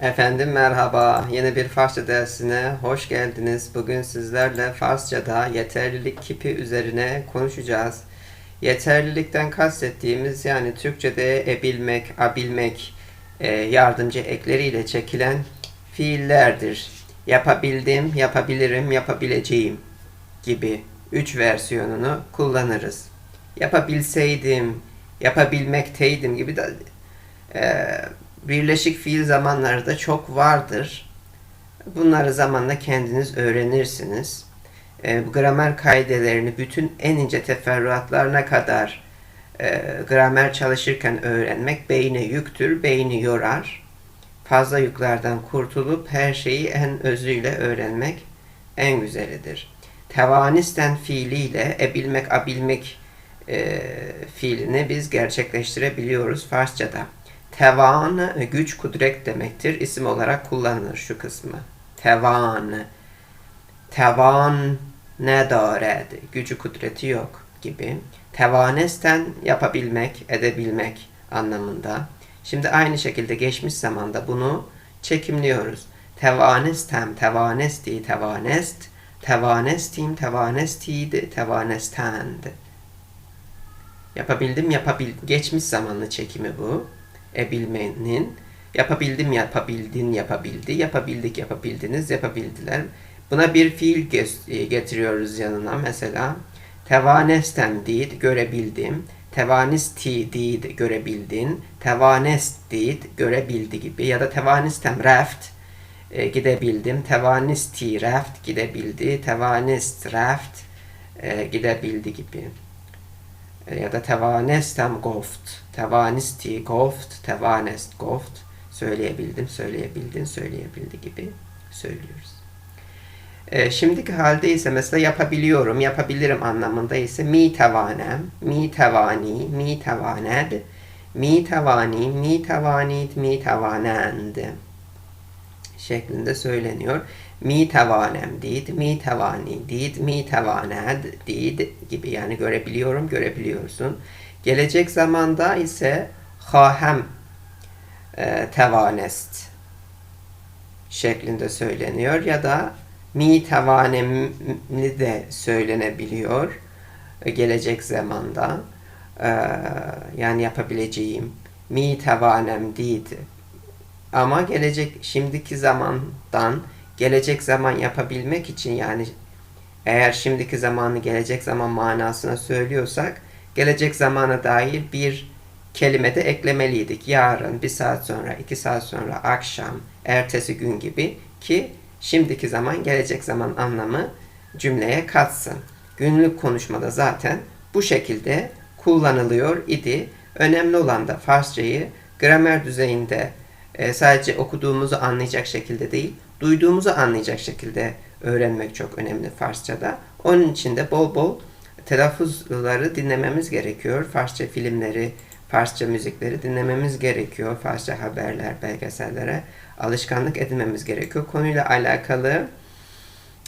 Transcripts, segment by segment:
Efendim merhaba. Yeni bir Farsça dersine hoş geldiniz. Bugün sizlerle Farsçada yeterlilik kipi üzerine konuşacağız. Yeterlilikten kastettiğimiz yani Türkçe'de ebilmek, abilmek, e, yardımcı ekleriyle çekilen fiillerdir. Yapabildim, yapabilirim, yapabileceğim gibi üç versiyonunu kullanırız. Yapabilseydim, yapabilmekteydim gibi de e, birleşik fiil zamanları da çok vardır. Bunları zamanla kendiniz öğrenirsiniz. E, gramer kaidelerini bütün en ince teferruatlarına kadar e, gramer çalışırken öğrenmek beyne yüktür, beyni yorar. Fazla yüklerden kurtulup her şeyi en özüyle öğrenmek en güzelidir. Tevanisten fiiliyle ebilmek, abilmek e, fiilini biz gerçekleştirebiliyoruz Farsçada. Tevan güç kudret demektir. İsim olarak kullanılır şu kısmı. Tevan. Tevan ne dared. Gücü kudreti yok gibi. Tevanesten yapabilmek, edebilmek anlamında. Şimdi aynı şekilde geçmiş zamanda bunu çekimliyoruz. Tevanestem, tevanesti, tevanest, tevanestim, tevanestiydi, tevanestend. Yapabildim, yapabil geçmiş zamanlı çekimi bu ebilmenin yapabildim yapabildin yapabildi yapabildik yapabildiniz yapabildiler. Buna bir fiil getiriyoruz yanına. Mesela tevanestem did görebildim. Tevanisti did görebildin. Tevanest did görebildi gibi. Ya da tevanistem raft e, gidebildim. Tevanisti raft gidebildi. Tevanist raft e, gidebildi gibi ya da tevanestem goft, tevanisti goft, tevanest goft. Söyleyebildim, söyleyebildin, söyleyebildi gibi söylüyoruz. E, şimdiki halde ise mesela yapabiliyorum, yapabilirim anlamında ise mi tevanem, mi tevani, mi tevaned, mi tevani, mi tevanit, mi tevanend şeklinde söyleniyor. Mi tevanem did, mi tevani did, mi tevaned did gibi. Yani görebiliyorum, görebiliyorsun. Gelecek zamanda ise hahem e, tevanest şeklinde söyleniyor ya da mi tevanemli de söylenebiliyor e, gelecek zamanda. E, yani yapabileceğim mi tevanem did ama gelecek şimdiki zamandan gelecek zaman yapabilmek için yani eğer şimdiki zamanı gelecek zaman manasına söylüyorsak gelecek zamana dair bir kelime de eklemeliydik. Yarın, bir saat sonra, iki saat sonra, akşam, ertesi gün gibi ki şimdiki zaman gelecek zaman anlamı cümleye katsın. Günlük konuşmada zaten bu şekilde kullanılıyor idi. Önemli olan da Farsçayı gramer düzeyinde e, sadece okuduğumuzu anlayacak şekilde değil, duyduğumuzu anlayacak şekilde öğrenmek çok önemli Farsçada. Onun için de bol bol telaffuzları dinlememiz gerekiyor. Farsça filmleri, Farsça müzikleri dinlememiz gerekiyor. Farsça haberler, belgesellere alışkanlık edinmemiz gerekiyor. Konuyla alakalı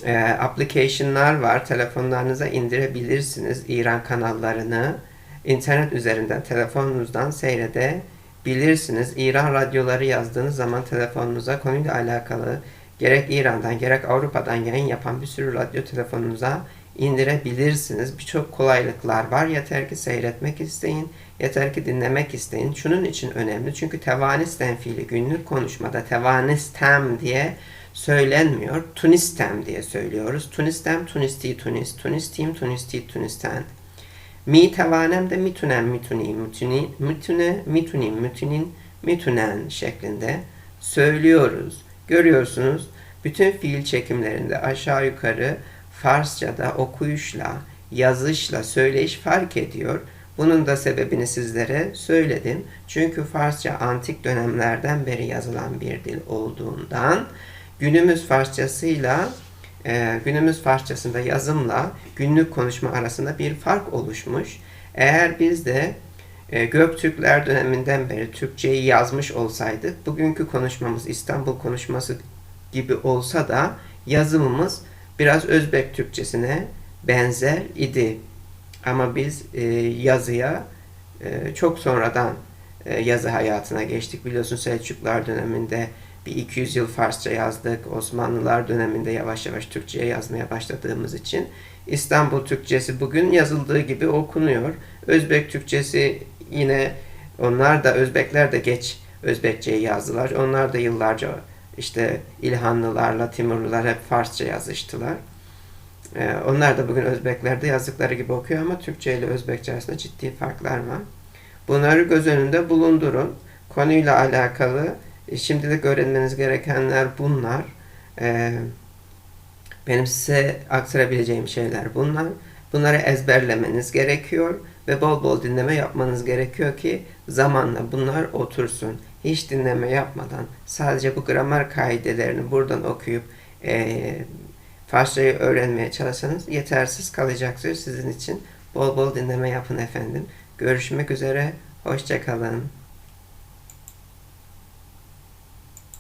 e, application'lar var. Telefonlarınıza indirebilirsiniz. İran kanallarını internet üzerinden telefonunuzdan seyredebilirsiniz. İran radyoları yazdığınız zaman telefonunuza konuyla alakalı gerek İran'dan gerek Avrupa'dan yayın yapan bir sürü radyo telefonunuza indirebilirsiniz. Birçok kolaylıklar var. Yeter ki seyretmek isteyin. Yeter ki dinlemek isteyin. Şunun için önemli. Çünkü tevanisten fiili günlük konuşmada tevanistem diye söylenmiyor. Tunistem diye söylüyoruz. Tunistem, tunisti, tunis, tunistim, tunisti, tunisten. Mi tevanem de mitunem, mituni, mituni, mitune, mitunim, mitunin, mitunen şeklinde söylüyoruz. Görüyorsunuz bütün fiil çekimlerinde aşağı yukarı Farsçada okuyuşla, yazışla söyleyiş fark ediyor. Bunun da sebebini sizlere söyledim. Çünkü Farsça antik dönemlerden beri yazılan bir dil olduğundan günümüz Farsçasıyla e, günümüz Farsçasında yazımla günlük konuşma arasında bir fark oluşmuş. Eğer biz de e, Göktürkler döneminden beri Türkçeyi yazmış olsaydık bugünkü konuşmamız İstanbul konuşması gibi olsa da yazımımız biraz Özbek Türkçesine benzer idi. Ama biz e, yazıya e, çok sonradan e, yazı hayatına geçtik. Biliyorsun Selçuklar döneminde bir 200 yıl Farsça yazdık. Osmanlılar döneminde yavaş yavaş Türkçe'ye yazmaya başladığımız için İstanbul Türkçesi bugün yazıldığı gibi okunuyor. Özbek Türkçesi yine onlar da Özbekler de geç Özbekçe'yi yazdılar. Onlar da yıllarca işte İlhanlılarla Timurlular hep Farsça yazıştılar. Ee, onlar da bugün Özbeklerde yazdıkları gibi okuyor ama Türkçe ile Özbekçe arasında ciddi farklar var. Bunları göz önünde bulundurun. Konuyla alakalı şimdilik öğrenmeniz gerekenler bunlar. Ee, benim size aktarabileceğim şeyler bunlar. Bunları ezberlemeniz gerekiyor ve bol bol dinleme yapmanız gerekiyor ki zamanla bunlar otursun. Hiç dinleme yapmadan sadece bu gramer kaidelerini buradan okuyup eee Farsçayı öğrenmeye çalışsanız yetersiz kalacaktır sizin için. Bol bol dinleme yapın efendim. Görüşmek üzere. Hoşçakalın.